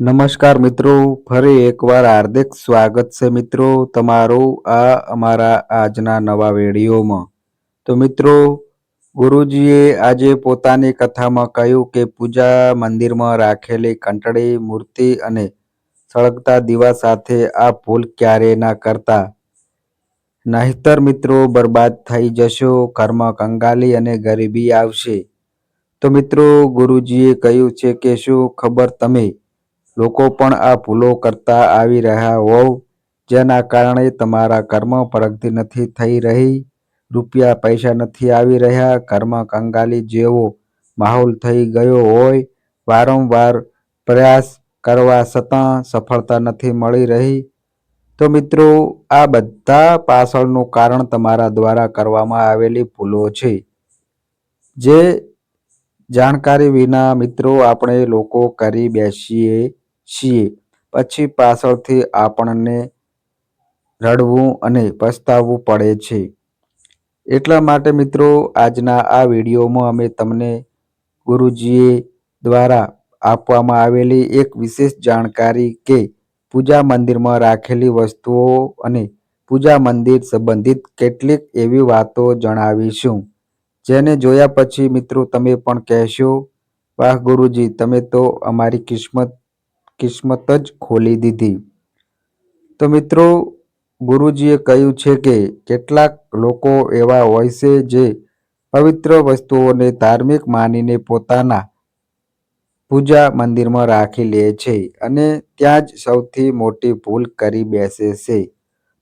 નમસ્કાર મિત્રો, ફરી એકવાર હાર્દિક સ્વાગત છે મિત્રો તમારું આ અમારા આજના નવા વિડીયોમાં. તો મિત્રો, ગુરુજીએ આજે પોતાની કથામાં કહ્યું કે પૂજા મંદિરમાં રાખેલી કંટળી, મૂર્તિ અને સળગતા દીવા સાથે આ ભૂલ ક્યારે ના કરતા? નહીતર મિત્રો, બરબાદ થઈ જશો, ઘરમાં કંગાલી અને ગરીબી આવશે. તો મિત્રો, ગુરુજીએ કહ્યું છે કે શું ખબર તમે લોકો પણ આ ભૂલો કરતા આવી રહ્યા હોવ, જેના કારણે તમારા કર્મ પ્રગતિ નથી થઈ રહી, રૂપિયા પૈસા નથી આવી રહ્યા ઘરમાં કંગાલી જેવો માહોલ થઈ ગયો હોય, વારંવાર પ્રયાસ કરવા છતાં સફળતા નથી મળી રહી. તો મિત્રો, આ બધા પાછળનું કારણ તમારા દ્વારા કરવામાં આવેલી ભૂલો છે. જે જાણકારી વિના મિત્રો આપણે લોકો કરી બેસીએ છીએ. પછી પાછળથી આપણને રડવું અને પસ્તાવવું પડે છે. એટલા માટે મિત્રો, આજના આ વિડીયોમાં અમે તમને ગુરુજીએ દ્વારા આપવામાં આવેલી એક વિશેષ જાણકારી કે પૂજા મંદિરમાં રાખેલી વસ્તુઓ અને પૂજા મંદિર સંબંધિત કેટલીક એવી વાતો જણાવીશું. જેને જોયા પછી મિત્રો તમે પણ કહેશો, વાહ ગુરુજી, તમે તો અમારી કિસ્મત કિસ્મત જ ખોલી દીધી. તો મિત્રો, ગુરુજીએ કહ્યું છે કે કેટલાક લોકો એવા હોય છે જે પવિત્ર વસ્તુઓને ધાર્મિક માનીને પોતાના પૂજા મંદિરમાં રાખી લે છે અને ત્યાં જ સૌથી મોટી ભૂલ કરી બેસે છે.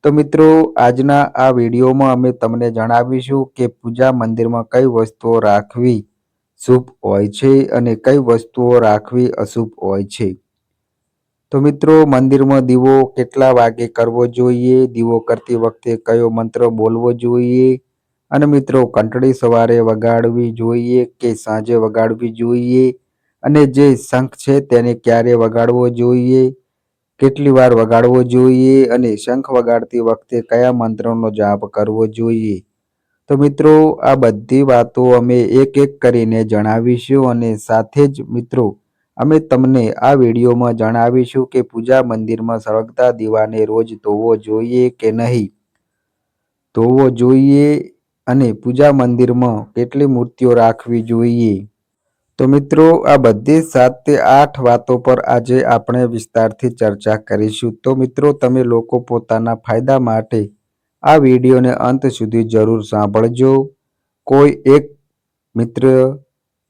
તો મિત્રો, આજના આ વિડીયોમાં અમે તમને જણાવીશું કે પૂજા મંદિરમાં કઈ વસ્તુઓ રાખવી શુભ હોય છે અને કઈ વસ્તુઓ રાખવી અશુભ હોય છે. તો મિત્રો, મંદિરમાં દીવો કેટલા વાગે કરવો જોઈએ? દીવો કરતી વખતે કયો મંત્ર બોલવો જોઈએ? અને મિત્રો, કંટળી સવારે વગાડવી જોઈએ કે સાંજે વગાડવી જોઈએ? અને જે શંખ છે તેને ક્યારે વગાડવો જોઈએ? કેટલી વાર વગાડવો જોઈએ? અને શંખ વગાડતી વખતે કયા મંત્રનો જાપ કરવો જોઈએ? તો મિત્રો, આ બધી વાતો અમે એક એક કરીને જણાવીશું અને સાથે જ મિત્રો અમે તમને આ વિડીયોમાં જણાવીશું કે પૂજા મંદિરમાં સળગતા દીવાને રોજ ધોવો જોઈએ કે નહીં? ધોવો જોઈએ અને પૂજા મંદિરમાં કેટલી મૂર્તિઓ રાખવી જોઈએ? તો મિત્રો, આ બધી સાત તે આઠ વાતો પર આજે આપણે વિસ્તારથી ચર્ચા કરીશું. તો મિત્રો, તમે લોકો પોતાના ફાયદા માટે આ વિડીયોને અંત સુધી જરૂર સાંભળજો. કોઈ એક મિત્ર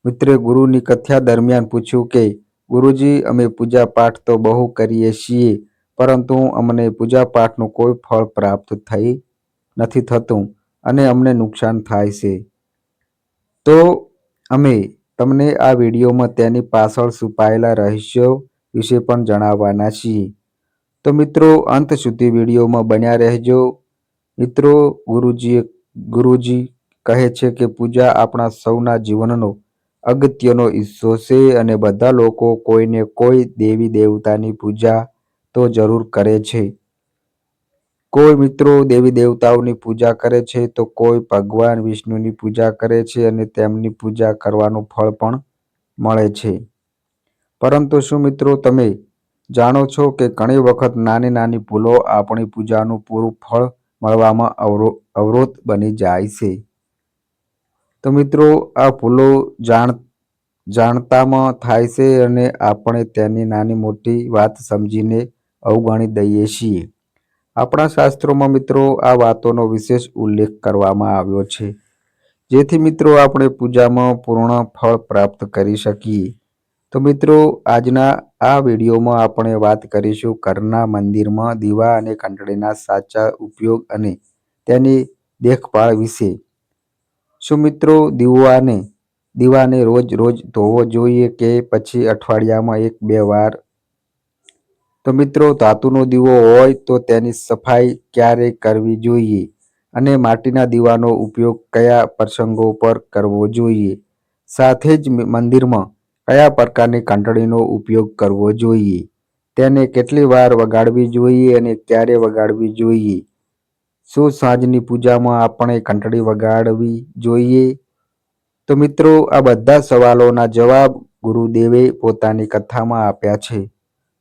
મિત્રે ગુરુની કથા દરમિયાન પૂછ્યું કે, ગુરુજી, અમે પૂજા પાઠ તો બહુ કરીએ છીએ, પરંતુ અમને પૂજા પાઠનું કોઈ ફળ પ્રાપ્ત થઈ નથી થતું અને અમને નુકસાન થાય છે. તો અમે તમને આ વિડીયોમાં તેની પાછળ છુપાયેલા રહસ્યો વિશે પણ જણાવવાના છીએ. તો મિત્રો, અંત સુધી વિડીયોમાં બન્યા રહેજો. મિત્રો, ગુરુજીએ, ગુરુજી કહે છે કે, પૂજા આપણા સૌના જીવનનો અગત્યનો હિસ્સો છે અને બધા લોકો કોઈને કોઈ દેવી દેવતાની પૂજા તો જરૂર કરે છે. કોઈ મિત્રો દેવી દેવતાઓની પૂજા કરે છે તો કોઈ ભગવાન વિષ્ણુની પૂજા કરે છે અને તેમની પૂજા કરવાનું ફળ પણ મળે છે. પરંતુ શું મિત્રો તમે જાણો છો કે ઘણી વખત નાની નાની ભૂલો આપણી પૂજાનું પૂરું ફળ મળવામાં અવરોધ બની જાય છે? તો મિત્રો, આ ભૂલો જાણ, જાણતામાં થાય છે અને આપણે તેની નાની મોટી વાત સમજીને અવગણી દઈએ છીએ. આપણા શાસ્ત્રોમાં મિત્રો, આ વાતોનો વિશેષ ઉલ્લેખ કરવામાં આવ્યો છે. જેથી મિત્રો, આપણે પૂજામાં પૂર્ણ ફળ પ્રાપ્ત કરી શકીએ. તો મિત્રો, આજના આ વિડીયોમાં આપણે વાત કરીશું ઘરના મંદિરમાં દીવા અને ઘંટડીના સાચા ઉપયોગ અને તેની દેખભાળ વિશે. શું મિત્રો દીવાને દીવાને રોજ રોજ ધોવો જોઈએ કે પછી અઠવાડિયામાં એક બે વાર? તો મિત્રો, ધાતુનો દીવો હોય તો તેની સફાઈ ક્યારે કરવી જોઈએ? અને માટીના દીવાનો ઉપયોગ કયા પ્રસંગો પર કરવો જોઈએ? સાથે જ મંદિરમાં કયા પ્રકારની ઘંટડીનો ઉપયોગ કરવો જોઈએ? તેને કેટલી વાર વગાડવી જોઈએ અને ક્યારે વગાડવી જોઈએ? શું સાંજની પૂજામાં આપણે ઘંટડી વગાડવી જોઈએ? તો મિત્રો, આ બધા સવાલોના જવાબ ગુરુદેવે પોતાની કથામાં આપ્યા છે.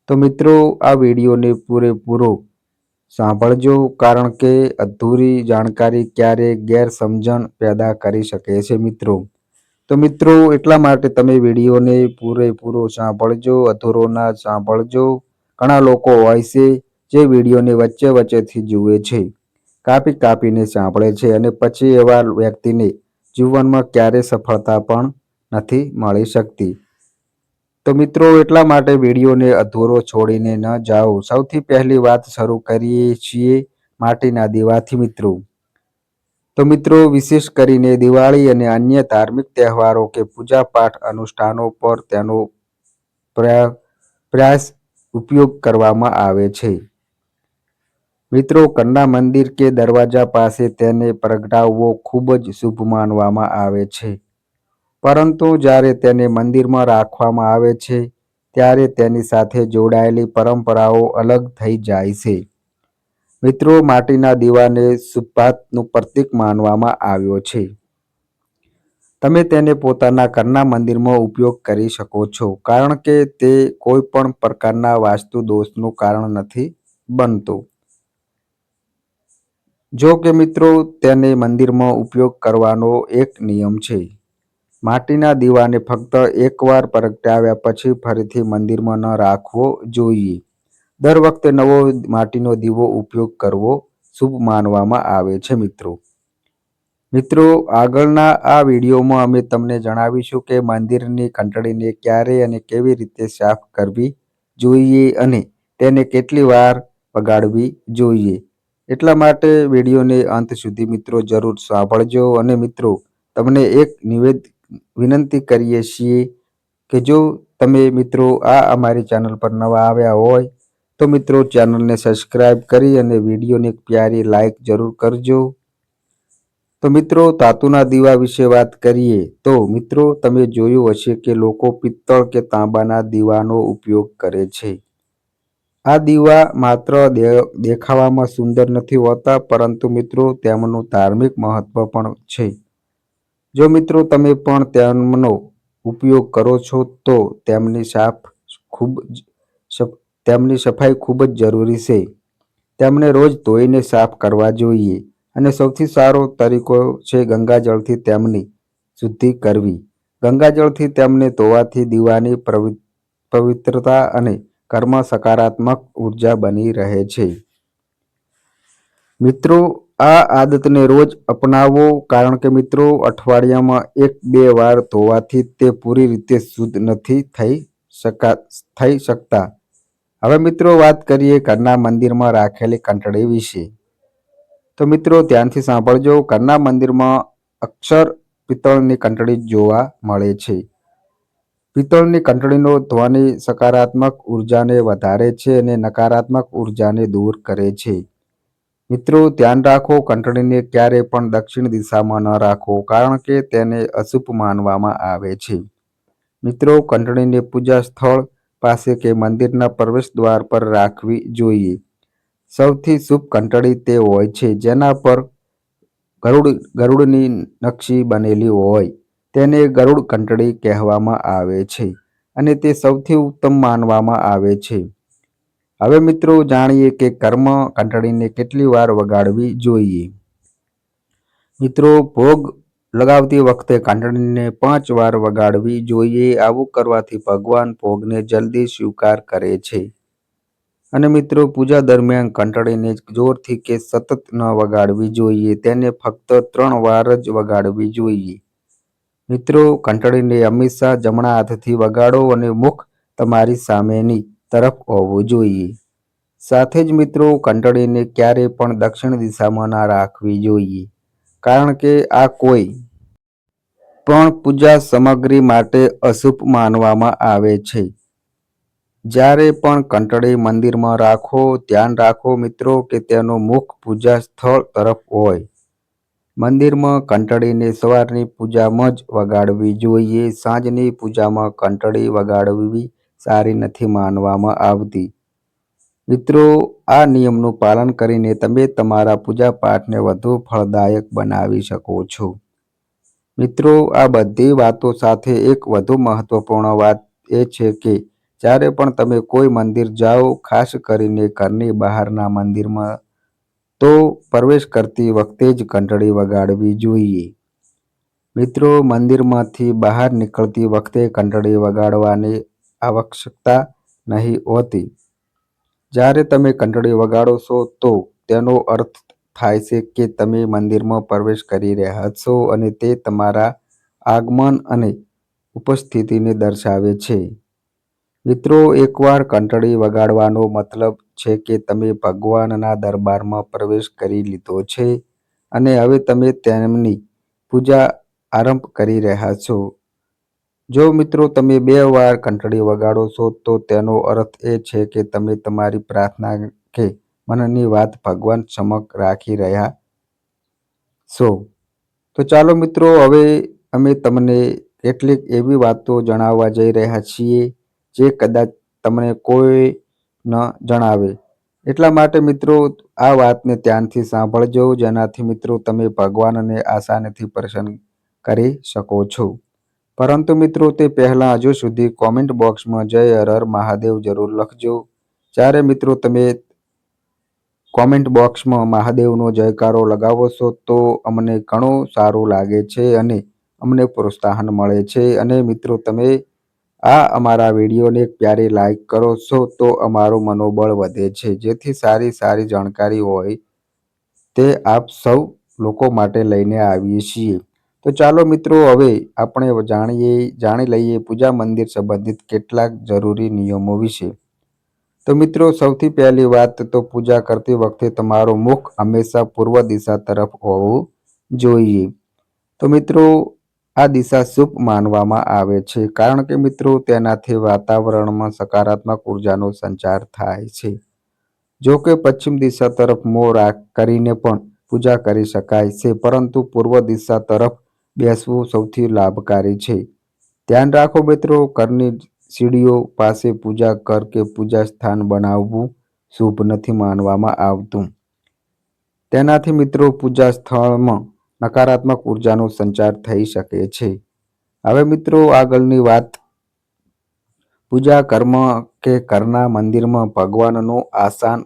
તો મિત્રો, આ વિડીયોને પૂરેપૂરો સાંભળજો, કારણ કે અધૂરી જાણકારી ક્યારેક ગેરસમજણ પેદા કરી શકે છે મિત્રો. તો મિત્રો, એટલા માટે તમે વિડીયોને પૂરેપૂરો સાંભળજો અધૂરો ના સાંભળજો. ઘણા લોકો હોય છે જે વિડીયોને વચ્ચે વચ્ચેથી જુએ છે. કાપી કાપીને સાંભળે છે અને પછી એવા વ્યક્તિને જીવનમાં ક્યારેય સફળતા પણ નથી મળી શકતી. તો મિત્રો, એટલા માટે વિડીયોને અધૂરો છોડીને ન જાઓ. સૌથી પહેલી વાત શરૂ કરીએ છીએ માટીના દીવાથી, મિત્રો. તો મિત્રો, વિશેષ કરીને દિવાળી અને અન્ય ધાર્મિક તહેવારો કે પૂજા પાઠ અનુષ્ઠાનો પર તેનો પ્રયાસ ઉપયોગ કરવામાં આવે છે. મિત્રો કન્ના મંદિર કે દરવાજા પાસે તેને પ્રગટાવવો ખૂબ જ શુભ માનવામાં આવે છે. પરંતુ જ્યારે તેને મંદિરમાં રાખવામાં આવે છે, ત્યારે તેની સાથે જોડાયેલી પરંપરાઓ અલગ થઈ જાય છે. મિત્રો, માટીના દીવાને સુપાતનું પ્રતીક માનવામાં આવ્યો છે. તમે તેને પોતાના ઘરના મંદિરમાં ઉપયોગ કરી શકો છો, કારણ કે તે કોઈ પણ પ્રકારના વાસ્તુ દોષનું કારણ નથી બનતું. જો કે મિત્રો, તેને મંદિરમાં ઉપયોગ કરવાનો એક નિયમ છે. માટીના દીવાને ફક્ત એકવાર પ્રગટાવ્યા પછી ફરીથી મંદિરમાં ન રાખવો જોઈએ. દર વખતે નવો માટીનો દીવો ઉપયોગ કરવો શુભ માનવામાં આવે છે, મિત્રો. મિત્રો, આગળના આ વિડીયોમાં અમે તમને જણાવીશું કે મંદિરની કંટળીને ક્યારે અને કેવી રીતે સાફ કરવી જોઈએ અને તેને કેટલી વાર વગાડવી જોઈએ. એટલા માટે વિડીયોને અંત સુધી મિત્રો જરૂર સાંભળજો અને મિત્રો, તમને એક નિવેદ, વિનંતી કરીએ છીએ કે જો તમે મિત્રો આ અમારી ચેનલ પર નવા આવ્યા હોય, તો મિત્રો ચેનલને સબસ્ક્રાઈબ કરી અને વિડીયોને પ્યારી લાઈક જરૂર કરજો. તો મિત્રો તાતુના દીવા વિશે વાત કરીએ, તો મિત્રો, તમે જોયું હશે કે લોકો પિત્તળ કે તાંબાના દીવાનો ઉપયોગ કરે છે. આ દીવા માત્ર દેખાવામાં સુંદર નથી હોતા, પરંતુ મિત્રો તેમનું ધાર્મિક મહત્વ પણ છે. જો મિત્રો તમે પણ તેમનો ઉપયોગ કરો છો, તો તેમની સાફ ખૂબ તેમની સફાઈ ખૂબ જ જરૂરી છે. તેમને રોજ ધોઈને સાફ કરવા જોઈએ અને સૌથી સારો તરીકો છે ગંગાજળથી તેમની શુદ્ધિ કરવી. ગંગાજળથી તેમને ધોવાથી દીવાની પવિત્રતા અને ઘરમાં સકારાત્મક ઊર્જા બની રહે છે. મિત્રો, આ આદતને રોજ અપનાવો કારણ કે મિત્રો, અઠવાડિયામાં એક બે વાર ધોવાથી તે પૂરી રીતે શુદ્ધ નથી થઈ શકા થઈ શકતા. હવે મિત્રો, વાત કરીએ ઘરના મંદિરમાં રાખેલી કંટળી વિશે. તો મિત્રો, ધ્યાનથી સાંભળજો, ઘરના મંદિરમાં અક્ષર પિત્તળની કંટળી જોવા મળે છે. પિત્તળની કંટળીનો ધ્વનિ સકારાત્મક ઉર્જાને વધારે છે અને નકારાત્મક ઉર્જાને દૂર કરે છે. મિત્રો, ધ્યાન રાખો, કંટળીને ક્યારે પણ દક્ષિણ દિશામાં ન રાખો, કારણ કે તેને અશુભ માનવામાં આવે છે. મિત્રો, કંટળીને પૂજા સ્થળ પાસે કે મંદિરના પ્રવેશ દ્વાર પર રાખવી જોઈએ. સૌથી શુભ કંટળી તે હોય છે, જેના પર ગરુડ, ગરુડની નકશી બનેલી હોય. તેને ગરુડ કંટળી કહેવામાં આવે છે અને તે સૌથી ઉત્તમ માનવામાં આવે છે. હવે મિત્રો જાણીએ કે કર્મ કંટળીને કેટલી વાર વગાડવી જોઈએ. મિત્રો ભોગ લગાવતી વખતે કંટળીને પાંચ વાર વગાડવી જોઈએ આવું કરવાથી ભગવાન ભોગને જલ્દી સ્વીકાર કરે છે. અને મિત્રો પૂજા દરમિયાન કંટળીને જોરથી કે સતત ન વગાડવી જોઈએ, તેને ફક્ત ત્રણ વાર જ વગાડવી જોઈએ. મિત્રો ઘંટડીને હંમેશા જમણા હાથથી વગાડો અને મુખ તમારી સામેની તરફ હોવું જોઈએ. સાથે જ મિત્રો, કંટાળીને ક્યારે પણ દક્ષિણ દિશામાં ના રાખવી જોઈએ. કારણ કે આ કોઈ પણ પૂજા સામગ્રી માટે અશુભ માનવામાં આવે છે. જ્યારે પણ કંટળી મંદિરમાં રાખો, ધ્યાન રાખો મિત્રો, કે તેનું મુખ પૂજા સ્થળ તરફ હોય. મંદિરમાં કંટળીને સવારની પૂજામાં જ વગાડવી જોઈએ. સાંજની પૂજામાં કંટળી વગાડવી સારી નથી માનવામાં આવતી. મિત્રો, આ નિયમનું પાલન કરીને તમે તમારા પૂજા પાઠને વધુ ફળદાયક બનાવી શકો છો. મિત્રો, આ બધી વાતો સાથે એક વધુ મહત્વપૂર્ણ વાત એ છે કે, જ્યારે પણ તમે કોઈ મંદિર જાઓ, ખાસ કરીને ઘરની બહારના મંદિરમાં તો પ્રવેશ કરતી વખતે જ ઘંટડી વગાડવી જોઈએ. મિત્રો, મંદિરમાંથી બહાર નીકળતી વખતે ઘંટડી વગાડવાની આવશ્યકતા નહીં હોતી. જ્યારે તમે ઘંટડી વગાડો છો, તો તેનો અર્થ થાય છે કે તમે મંદિરમાં પ્રવેશ કરી રહ્યા છો અને તે તમારા આગમન અને ઉપસ્થિતિને દર્શાવે છે. મિત્રો, એકવાર કંટળી વગાડવાનો મતલબ છે કે તમે ભગવાનના દરબારમાં પ્રવેશ કરી લીધો છે અને હવે તમે તેમની પૂજા આરંભ કરી રહ્યા છો. જો મિત્રો, તમે બે વાર કંટળી વગાડો છો, તો તેનો અર્થ એ છે કે તમે તમારી પ્રાર્થના કે મનની વાત ભગવાન સમક્ષ રાખી રહ્યા છો. તો ચાલો મિત્રો, હવે અમે તમને કેટલીક એવી વાતો જણાવવા જઈ રહ્યા છીએ જે કદાચ તમને કોઈ ન જણાવે. એટલા માટે મિત્રો આ વાતને ધ્યાનથી સાંભળજો, જેનાથી મિત્રો તમે ભગવાનને આસાનીથી પ્રસન્ન કરી શકો છો. પરંતુ મિત્રો તે પહેલાં હજુ સુધી કોમેન્ટ બોક્સમાં જય હર મહાદેવ જરૂર લખજો. જ્યારે મિત્રો તમે કોમેન્ટ બોક્સમાં મહાદેવનો જયકારો લગાવો છો, તો અમને ઘણું સારું લાગે છે અને અમને પ્રોત્સાહન મળે છે. અને મિત્રો તમે આ અમારા વિડીયોને પ્યારે લાઈક કરો. છો તો અમારું મનોબળ વધે છે. જેથી સારી સારી જાણકારી હોય તે આપ સૌ લોકો માટે લઈને આવીએ છીએ. તો ચાલો મિત્રો, હવે આપણે જાણીએ, જાણી લઈએ પૂજા મંદિર સંબંધિત કેટલાક જરૂરી નિયમો વિશે. તો મિત્રો, સૌથી પહેલી વાત તો પૂજા કરતી વખતે તમારું મુખ હંમેશા પૂર્વ દિશા તરફ હોવું જોઈએ. તો મિત્રો આ દિશા શુભ માનવામાં આવે છે, કારણ કે મિત્રો તેનાથી વાતાવરણમાં સકારાત્મક ઉર્જાનો સંચાર થાય છે. જો કે પશ્ચિમ દિશા તરફ મોં કરીને પણ પૂજા કરી શકાય છે, પરંતુ પૂર્વ દિશા તરફ બેસવું સૌથી લાભકારી છે. ધ્યાન રાખો મિત્રો, ઘરની સીડીઓ પાસે પૂજા કર કે પૂજા સ્થાન બનાવવું શુભ નથી માનવામાં આવતું. તેનાથી મિત્રો પૂજા સ્થળમાં નકારાત્મક ઉર્જાનો સંચાર થઈ શકે છે. હવે મિત્રો આગળની વાત. પૂજા કર્મ કે ઘરના મંદિરમાં ભગવાનનું આસાન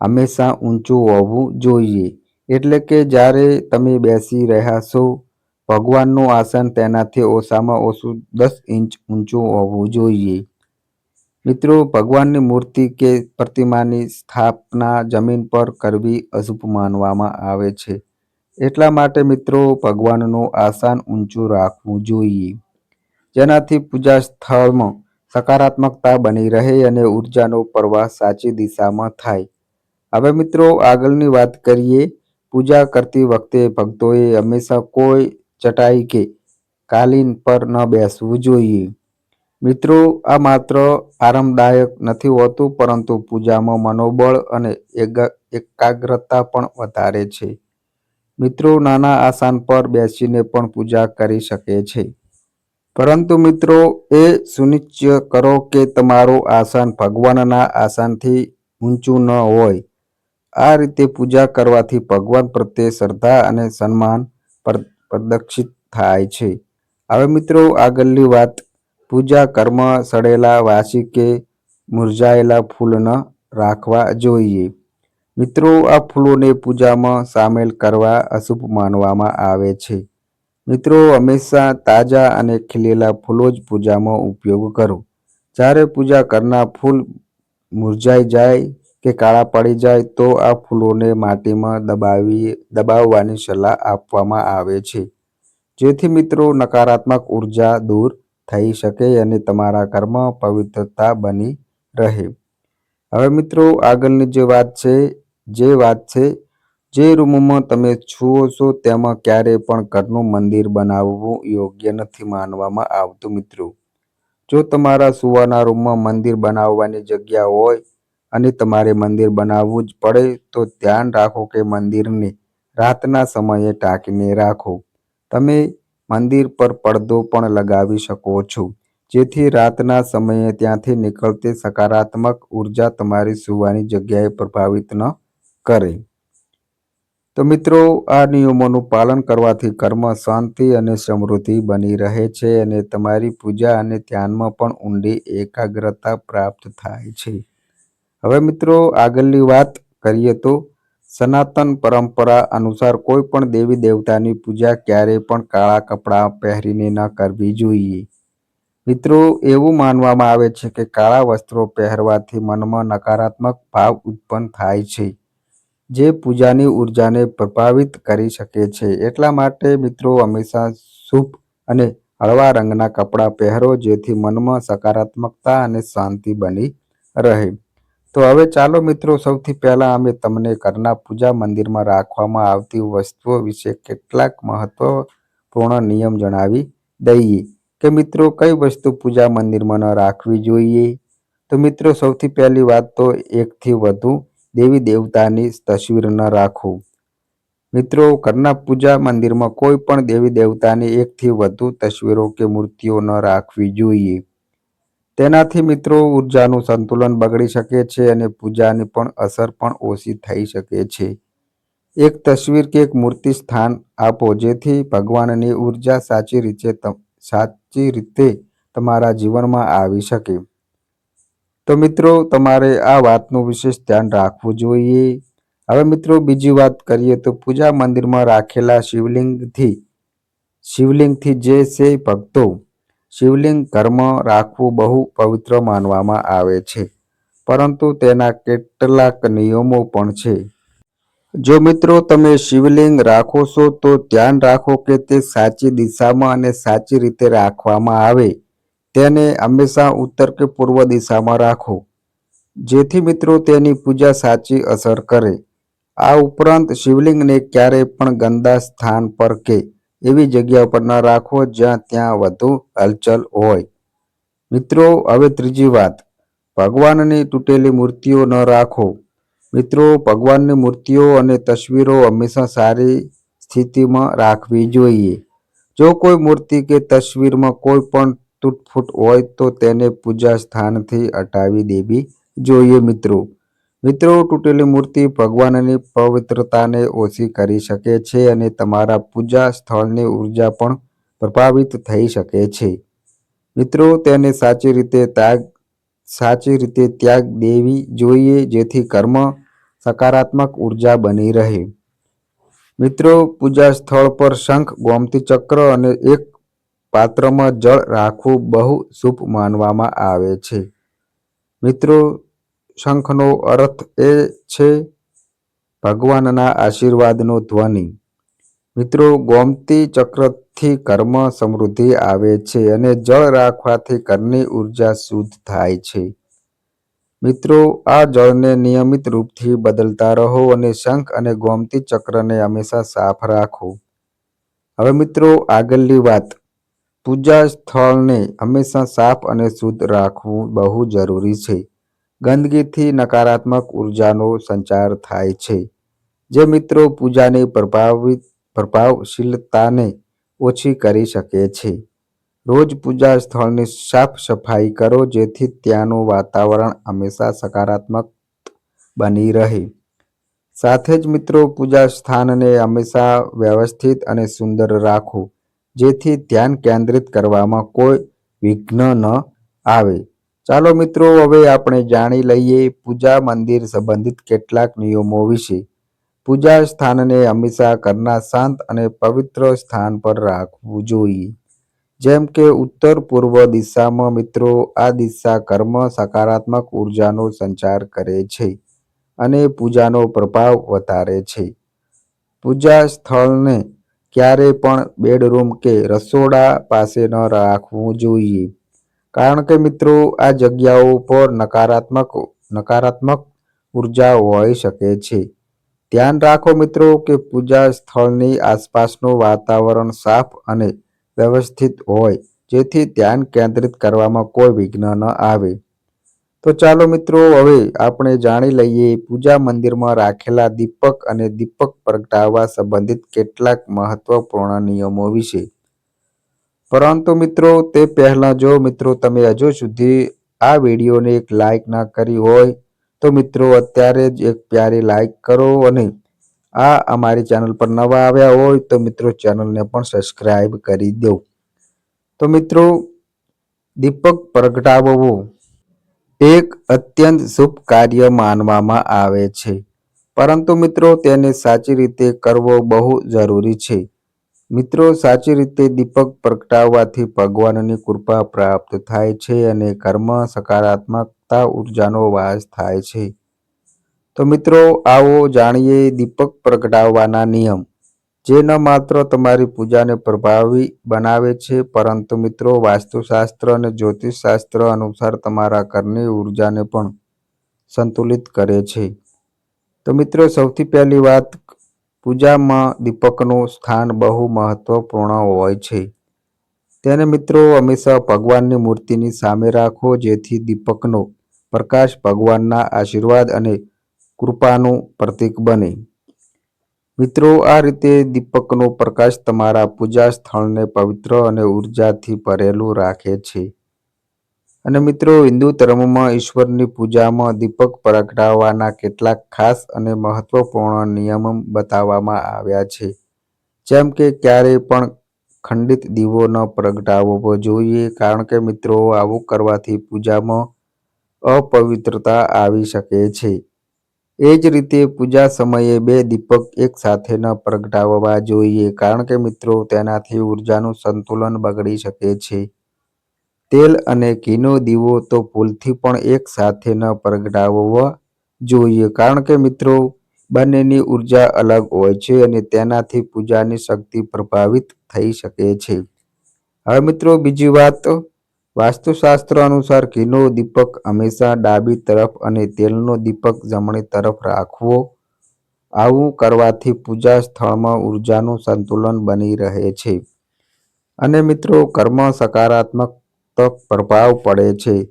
હંમેશા ઊંચું હોવું જોઈએ. એટલે કે જ્યારે તમે બેસી રહ્યા છો, ભગવાનનું આસન તેનાથી ઓછામાં ઓછું દસ ઇંચ ઊંચું હોવું જોઈએ. મિત્રો, ભગવાનની મૂર્તિ કે પ્રતિમાની સ્થાપના જમીન પર કરવી અશુભ માનવામાં આવે છે. એટલા માટે મિત્રો ભગવાનનું આસન ઊંચું રાખવું જોઈએ. જેનાથી પૂજા સ્થળમાં સકારાત્મકતા બની રહે અને ઉર્જાનો પ્રવાહ સાચી દિશામાં થાય. હવે મિત્રો આગળની વાત કરીએ, પૂજા કરતી વખતે ભક્તોએ હંમેશા કોઈ ચટાઈ કે કાલીન પર ન બેસવું જોઈએ. મિત્રો, આ માત્ર આરામદાયક નથી હોતું, પરંતુ પૂજામાં મનોબળ અને એકાગ્રતા પણ વધારે છે. મિત્રો નાના આસન પર બેસીને પણ પૂજા કરી શકે છે. પરંતુ મિત્રો, એ સુનિશ્ચિત કરો કે તમારું આસન ભગવાનના આસનથી ઊંચું ન હોય. આ રીતે પૂજા કરવાથી ભગવાન પ્રત્યે શ્રદ્ધા અને સન્માન પ્રદર્શિત થાય છે. હવે મિત્રો, આગળની વાત. પૂજા કર્મ સડેલા વાસી કે મુરઝાયેલા ફૂલ ન રાખવા જોઈએ. મિત્રો, આ ફૂલોને પૂજામાં સામેલ કરવા અશુભ માનવામાં આવે છે. મિત્રો, હંમેશા તાજા અને ખીલેલા ફૂલો જ પૂજામાં ઉપયોગ કરો. જ્યારે પૂજા કરનાર ફૂલ મુરઝાઈ જાય કે કાળા પડી જાય, તો આ ફૂલોને માટીમાં દબાવી, દબાવવાની સલાહ આપવામાં આવે છે. જેથી મિત્રો, નકારાત્મક ઊર્જા દૂર થઈ શકે અને તમારા ઘરમાં પવિત્રતા બની રહે. હવે મિત્રો, આગળની જે વાત છે જે વાત છે, જે રૂમમાં તમે છુઓ છો, તેમાં ક્યારેય પણ ઘરનું મંદિર બનાવવું યોગ્ય નથી માનવામાં આવતું, મિત્રો. જો તમારા સુવાના રૂમમાં મંદિર બનાવવાની જગ્યા હોય અને તમારે મંદિર બનાવવું જ પડે, તો ધ્યાન રાખો કે મંદિરને રાતના સમયે ટાંકીને રાખો. તમે મંદિર પર પડદો પણ લગાવી શકો છો, જેથી રાતના સમયે ત્યાંથી નીકળતી સકારાત્મક ઊર્જા તમારી સુવાની જગ્યાએ પ્રભાવિત ન કરે. તો મિત્રો, આ નિયમોનું પાલન કરવાથી કર્મ શાંતિ અને સમૃદ્ધિ બની રહે છે અને તમારી પૂજા અને ધ્યાનમાં પણ ઊંડી એકાગ્રતા પ્રાપ્ત થાય છે. હવે મિત્રો, આગળની વાત કરીએ તો સનાતન પરંપરા અનુસાર કોઈ પણ દેવી દેવતાની પૂજા ક્યારેય પણ કાળા કપડાં પહેરીને ન કરવી જોઈએ. મિત્રો, એવું માનવામાં આવે છે કે કાળા વસ્ત્રો પહેરવાથી મનમાં નકારાત્મક ભાવ ઉત્પન્ન થાય છે. જે પૂજાની ઉર્જાને પ્રભાવિત કરી શકે છે. એટલા માટે મિત્રો હંમેશા શુભ અને હળવા રંગના કપડાં પહેરો, જેથી મનમાં સકારાત્મકતા અને શાંતિ બની રહે. તો હવે ચાલો મિત્રો, સૌથી પહેલાં અમે તમને ઘરના પૂજા મંદિરમાં રાખવામાં આવતી વસ્તુઓ વિશે કેટલાક મહત્વપૂર્ણ નિયમ જણાવી દઈએ. કે મિત્રો, કઈ વસ્તુ પૂજા મંદિરમાં ન રાખવી જોઈએ? તો મિત્રો, સૌથી પહેલી વાત તો એકથી વધુ દેવી દેવતાની તસવીર ન રાખવું મિત્રો, ઘરના પૂજા મંદિરમાં કોઈ પણ દેવી દેવતાની એકથી વધુ તસવીરો કે મૂર્તિઓ ન રાખવી જોઈએ. તેનાથી મિત્રો, ઉર્જાનું સંતુલન બગડી શકે છે અને પૂજાની પણ અસર પણ ઓછી થઈ શકે છે. એક તસવીર કે એક મૂર્તિ સ્થાન આપો જેથી ભગવાનની ઊર્જા સાચી રીતે સાચી રીતે તમારા જીવનમાં આવી શકે. તો મિત્રો, તમારે આ વાતનું વિશેષ ધ્યાન રાખવું જોઈએ. હવે મિત્રો, બીજી વાત કરીએ તો પૂજા મંદિરમાં રાખેલા શિવલિંગથી શિવલિંગથી જે છે ભક્તો, શિવલિંગ કર્મ રાખવું બહુ પવિત્ર માનવામાં આવે છે. પરંતુ તેના કેટલાક નિયમો પણ છે. જો મિત્રો, તમે શિવલિંગ રાખો છો, તો ધ્યાન રાખો કે તે સાચી દિશામાં અને સાચી રીતે રાખવામાં આવે. તેને હંમેશા ઉત્તર કે પૂર્વ દિશામાં રાખો. જેથી મિત્રો તેની પૂજા સાચી અસર કરે. આ ઉપરાંત શિવલિંગને ક્યારેય પણ ગંદા સ્થાન પર કે એવી જગ્યા પર ન રાખો જ્યાં ત્યાં વધુ હલચલ હોય. મિત્રો, હવે ત્રીજી વાત. ભગવાનની તૂટેલી મૂર્તિઓ ન રાખો. મિત્રો, ભગવાનની મૂર્તિઓ અને તસવીરો હંમેશા સારી સ્થિતિમાં રાખવી જોઈએ. જો કોઈ મૂર્તિ કે તસવીરમાં કોઈ પણ તૂટફૂટ હોય તો તેને પૂજા સ્થાનથી હટાવી દેવી જોઈએ મિત્રો. મિત્રો, તૂટેલી મૂર્તિ ભગવાનની પવિત્રતાને ઓછી કરી શકે છે અને તમારા પૂજા સ્થળની ઊર્જા પણ પ્રભાવિત થઈ શકે છે. મિત્રો, તેને સાચી રીતે ત્યાગ, સાચી રીતે ત્યાગ દેવી જોઈએ જેથી કર્મ સકારાત્મક ઊર્જા બની રહે. મિત્રો, પૂજા સ્થળ પર શંખ, ગોમતી ચક્ર અને એક પાત્રમાં જળ રાખવું બહુ શુભ માનવામાં આવે છે. મિત્રો, શંખનો અર્થ એ છે ભગવાનના આશીર્વાદનો ધ્વનિ. મિત્રો, ગોમતી ચક્રથી કર્મ સમૃદ્ધિ આવે છે અને જળ રાખવાથી ઘરની ઊર્જા શુદ્ધ થાય છે. મિત્રો, આ જળને નિયમિત રૂપથી બદલતા રહો અને શંખ અને ગોમતી ચક્રને હંમેશા સાફ રાખો. હવે મિત્રો, આગળની વાત. પૂજા સ્થળને હંમેશા સાફ અને શુદ્ધ રાખવું બહુ જરૂરી છે. ગંદકીથી નકારાત્મક ઉર્જાનો સંચાર થાય છે. જે મિત્રો પૂજાની પ્રભાવિત, પ્રભાવશીલતાને ઓછી કરી શકે છે. રોજ પૂજા સ્થળની સાફ સફાઈ કરો જેથી ત્યાંનું વાતાવરણ હંમેશા સકારાત્મક બની રહે. સાથે જ મિત્રો પૂજા સ્થાનને હંમેશા વ્યવસ્થિત અને સુંદર રાખો. જેથી ધ્યાન કેન્દ્રિત કરવામાં કોઈ વિઘ્ન ન આવે. ચાલો મિત્રો, હવે આપણે જાણી લઈએ પૂજા મંદિર સંબંધિત કેટલાક નિયમો વિશે. પૂજા સ્થાનને હંમેશા ઘરના શાંત અને પવિત્ર સ્થાન પર રાખવું જોઈએ. જેમ કે ઉત્તર પૂર્વ દિશામાં મિત્રો, આ દિશા કર્મ સકારાત્મક ઉર્જાનો સંચાર કરે છે અને પૂજાનો પ્રભાવ વધારે છે. પૂજા સ્થળને ક્યારેય પણ બેડરૂમ કે રસોડા પાસે ન રાખવું જોઈએ. કારણ કે મિત્રો, આ જગ્યાઓ પર નકારાત્મક નકારાત્મક ઊર્જા હોઈ શકે છે. ધ્યાન રાખો મિત્રો કે પૂજા સ્થળની આસપાસનું વાતાવરણ સાફ અને વ્યવસ્થિત હોય, જેથી ધ્યાન કેન્દ્રિત કરવામાં કોઈ વિઘ્ન ન આવે. તો ચાલો મિત્રો, હવે આપણે જાણી લઈએ પૂજા મંદિરમાં રાખેલા દીપક અને દીપક પ્રગટાવવા સંબંધિત કેટલાક મહત્વપૂર્ણ નિયમો વિશે. પરંતુ મિત્રો, તે પહેલાં જો મિત્રો તમે હજુ સુધી આ વિડીયોને એક લાઇક ના કરી હોય, તો મિત્રો અત્યારે જ એક પ્યારી લાઇક કરો અને આ અમારી ચેનલ પર નવા આવ્યા હોય, તો મિત્રો ચેનલને પણ સબસ્ક્રાઈબ કરી દો. તો મિત્રો, દીપક પ્રગટાવવો એક અત્યંત શુભ કાર્ય માનવામાં આવે છે. પરંતુ મિત્રો, તેને સાચી રીતે કરવો બહુ જરૂરી છે. મિત્રો, સાચી રીતે દીપક પ્રગટાવવાથી ભગવાનની કૃપા પ્રાપ્ત થાય છે અને કર્મ સકારાત્મકતા ઉર્જાનો વાસ થાય છે. તો મિત્રો, આવો જાણીએ દીપક પ્રગટાવવાના નિયમ. જે ન માત્ર તમારી પૂજાને પ્રભાવી બનાવે છે, પરંતુ મિત્રો વાસ્તુશાસ્ત્ર અને જ્યોતિષશાસ્ત્ર અનુસાર તમારા ઘરની ઉર્જાને પણ સંતુલિત કરે છે. તો મિત્રો સૌથી પહેલી વાત, પૂજામાં દીપકનું સ્થાન બહુ મહત્વપૂર્ણ હોય છે. તેને મિત્રો હંમેશા ભગવાનની મૂર્તિની સામે રાખો, જેથી દીપકનો પ્રકાશ ભગવાનના આશીર્વાદ અને કૃપાનું પ્રતીક બને. મિત્રો, આ રીતે દીપકનો પ્રકાશ તમારા પૂજા સ્થળને પવિત્ર અને ઉર્જાથી ભરેલું રાખે છે. અને મિત્રો, હિન્દુ ધર્મમાં ઈશ્વરની પૂજામાં દીપક પ્રગટાવવાના કેટલાક ખાસ અને મહત્વપૂર્ણ નિયમ બતાવવામાં આવ્યા છે. જેમ કે, ક્યારેય પણ ખંડિત દીવો ન પ્રગટાવવો જોઈએ, કારણ કે મિત્રો, આવું કરવાથી પૂજામાં અપવિત્રતા આવી શકે છે. એ જ રીતે પૂજા સમયે બે દીપક એકસાથે ન પ્રગટાવવા જોઈએ, કારણ કે મિત્રો તેનાથી ઉર્જાનું સંતુલન બગડી શકે છે. તેલ અને ઘીનો દીવો તો ભૂલથી પણ એકસાથે ન પ્રગટાવવા જોઈએ, કારણ કે મિત્રો બંનેની ઊર્જા અલગ હોય છે અને તેનાથી પૂજાની શક્તિ પ્રભાવિત થઈ શકે છે. હવે મિત્રો બીજી વાત વાસ્તુશાસ્ત્ર અનુસાર ઘીનો દીપક હંમેશા ડાબી તરફ અને તેલનો દીપક જમણી તરફ રાખવો. આવું કરવાથી પૂજા સ્થળમાં ઉર્જાનું સંતુલન બની રહે છે. અને મિત્રો, કર્મ સકારાત્મક પ્રભાવ પડે છે.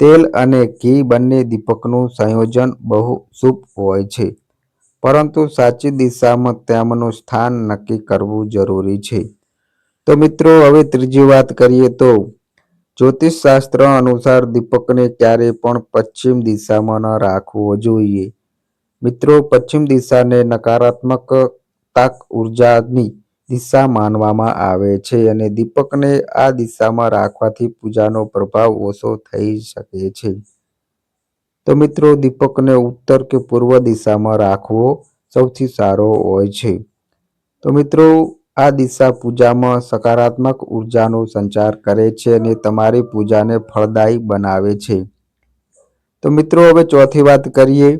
તેલ અને ઘી બંને દીપકનું સંયોજન બહુ શુભ હોય છે. પરંતુ સાચી દિશામાં તેમનું સ્થાન નક્કી કરવું જરૂરી છે. તો મિત્રો, હવે ત્રીજી વાત કરીએ તો જ્યોતિષશાસ્ત્ર અનુસાર દીપકને ક્યારેય પણ પશ્ચિમ દિશામાં ન રાખવો જોઈએ. મિત્રો, પશ્ચિમ દિશાને નકારાત્મકતા ઉર્જાની દિશા માનવામાં આવે છે અને દીપકને આ દિશામાં રાખવાથી પૂજાનો પ્રભાવ ઓછો થઈ શકે છે. તો મિત્રો, દીપકને ઉત્તર કે પૂર્વ દિશામાં રાખવો સૌથી સારો હોય છે. તો મિત્રો આ દિશા પૂજામાં સકારાત્મક ઉર્જાનો સંચાર કરે છે અને તમારી પૂજાને ફળદાયી બનાવે છે. તો મિત્રો, હવે ચોથી વાત કરીએ.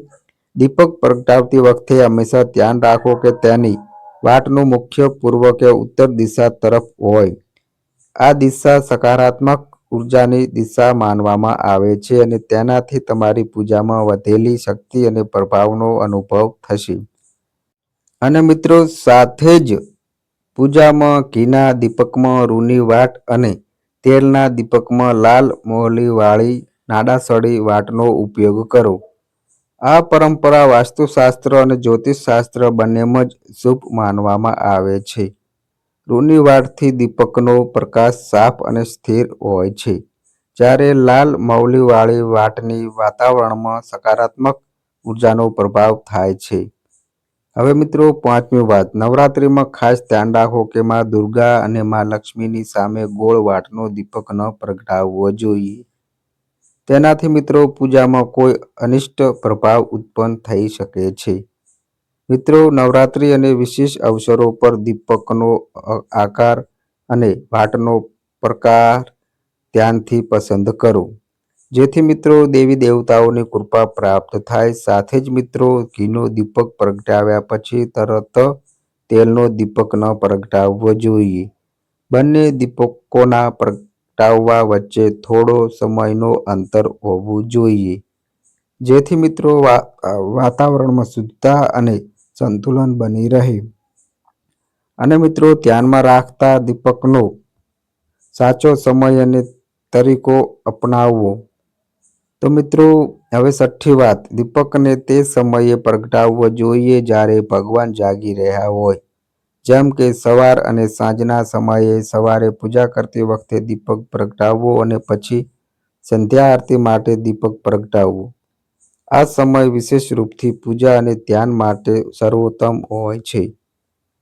દીપક પ્રગટાવતી વખતે હંમેશા ધ્યાન રાખો કે તેની વાટનું મુખ્ય પૂર્વ કે ઉત્તર દિશા તરફ હોય. આ દિશા સકારાત્મક ઉર્જાની દિશા માનવામાં આવે છે અને તેનાથી તમારી પૂજામાં વધેલી શક્તિ અને પ્રભાવનો અનુભવ થશે. અને મિત્રો, સાથે જ પૂજામાં, ઘીના દીપકમાં રૂની વાટ અને તેલના દીપકમાં લાલ મોહલીવાળી નાડાસળી વાટનો ઉપયોગ કરો. આ પરંપરા વાસ્તુશાસ્ત્ર અને જ્યોતિષશાસ્ત્ર બંનેમાં જ શુભ માનવામાં આવે છે. રૂની વાટથી દીપકનો પ્રકાશ સાફ અને સ્થિર હોય છે. જ્યારે લાલ મૌલીવાળી વાટની વાતાવરણમાં સકારાત્મક ઉર્જાનો પ્રભાવ થાય છે. હવે મિત્રો, પાંચમી વાત. નવરાત્રિમાં ખાસ ધ્યાન રાખો કે માં દુર્ગા અને માં લક્ષ્મીની સામે ગોળ વાટનો દીપક ન પ્રગટાવવો જોઈએ. તેનાથી મિત્રો, પૂજામાં કોઈ અનિષ્ટ પ્રભાવ ઉત્પન્ન થઈ શકે છે. મિત્રો, નવરાત્રિ અને વિશેષ અવસરો પર દીપકનો આકાર અને વાટનો પ્રકાર ધ્યાનથી પસંદ કરો. જેથી મિત્રો દેવી દેવતાઓની કૃપા પ્રાપ્ત થાય. સાથે જ મિત્રો, ઘીનો દીપક પ્રગટાવ્યા પછી તરત તેલનો દીપક ન પ્રગટાવવો જોઈએ. બંને દીપકોના પ્રગટાવવા વચ્ચે થોડો સમયનો અંતર હોવું જોઈએ. જેથી મિત્રો વાતાવરણમાં શુદ્ધતા અને સંતુલન બની રહે. અને મિત્રો ધ્યાનમાં રાખતા દીપકનો સાચો સમય અને તરીકો અપનાવવો. તો મિત્રો, હવે છઠ્ઠી વાત. દીપકને તે સમયે પ્રગટાવવો જોઈએ જ્યારે ભગવાન જાગી રહ્યા હોય. જેમ કે સવાર અને સાંજના સમયે સવારે પૂજા કરતી વખતે દીપક પ્રગટાવવો અને પછી સંધ્યા આરતી માટે દીપક પ્રગટાવવું. આ સમય વિશેષ રૂપથી પૂજા અને ધ્યાન માટે સર્વોત્તમ હોય છે.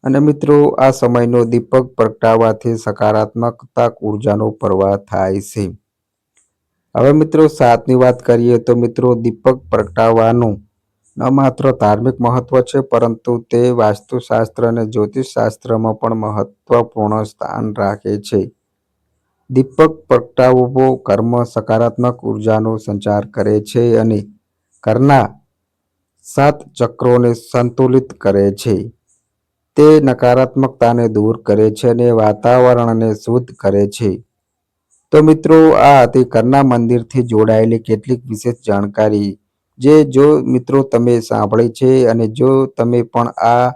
અને મિત્રો, આ સમયનો દીપક પ્રગટાવવાથી સકારાત્મકતા ઉર્જાનો પ્રવાહ થાય છે. હવે મિત્રો, સાતની વાત કરીએ તો મિત્રો, દીપક પ્રગટાવવાનું ન માત્ર ધાર્મિક મહત્વ છે, પરંતુ તે વાસ્તુશાસ્ત્ર અને જ્યોતિષશાસ્ત્રમાં પણ મહત્વપૂર્ણ સ્થાન રાખે છે. દીપક પ્રગટાવવો કર્મ સકારાત્મક ઉર્જાનો સંચાર કરે છે અને ઘરના સાત ચક્રોને સંતુલિત કરે છે. તે નકારાત્મકતાને દૂર કરે છે અને વાતાવરણને શુદ્ધ કરે છે. તો મિત્રો, આ હતી કરના મંદિરથી જોડાયેલી કેટલીક વિશેષ જાણકારી, જે જો મિત્રો તમે સાંભળી છે અને જો તમે પણ આ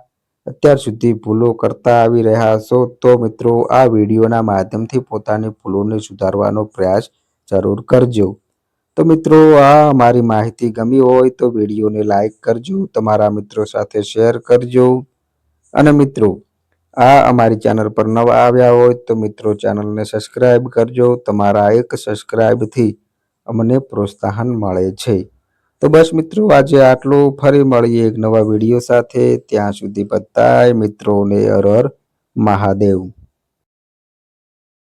અત્યાર સુધી ભૂલો કરતા આવી રહ્યા છો તો મિત્રો આ વિડીયોના માધ્યમથી પોતાની ભૂલોને સુધારવાનો પ્રયાસ જરૂર કરજો. તો મિત્રો, આ મારી માહિતી ગમી હોય તો વિડીયોને લાઈક કરજો, તમારા મિત્રો સાથે શેર કરજો. અને મિત્રો આ અમારી ચેનલ પર નવા આવ્યા હોય તો મિત્રો ચેનલને સબસ્ક્રાઈબ કરજો. તમારા એક સબસ્ક્રાઈબથી અમને પ્રોત્સાહન મળે છે. તો બસ મિત્રો આજે આટલું. ફરી મળીએ એક નવા વીડિયો સાથે. ત્યાં સુધી બધાય મિત્રોને હર મહાદેવ.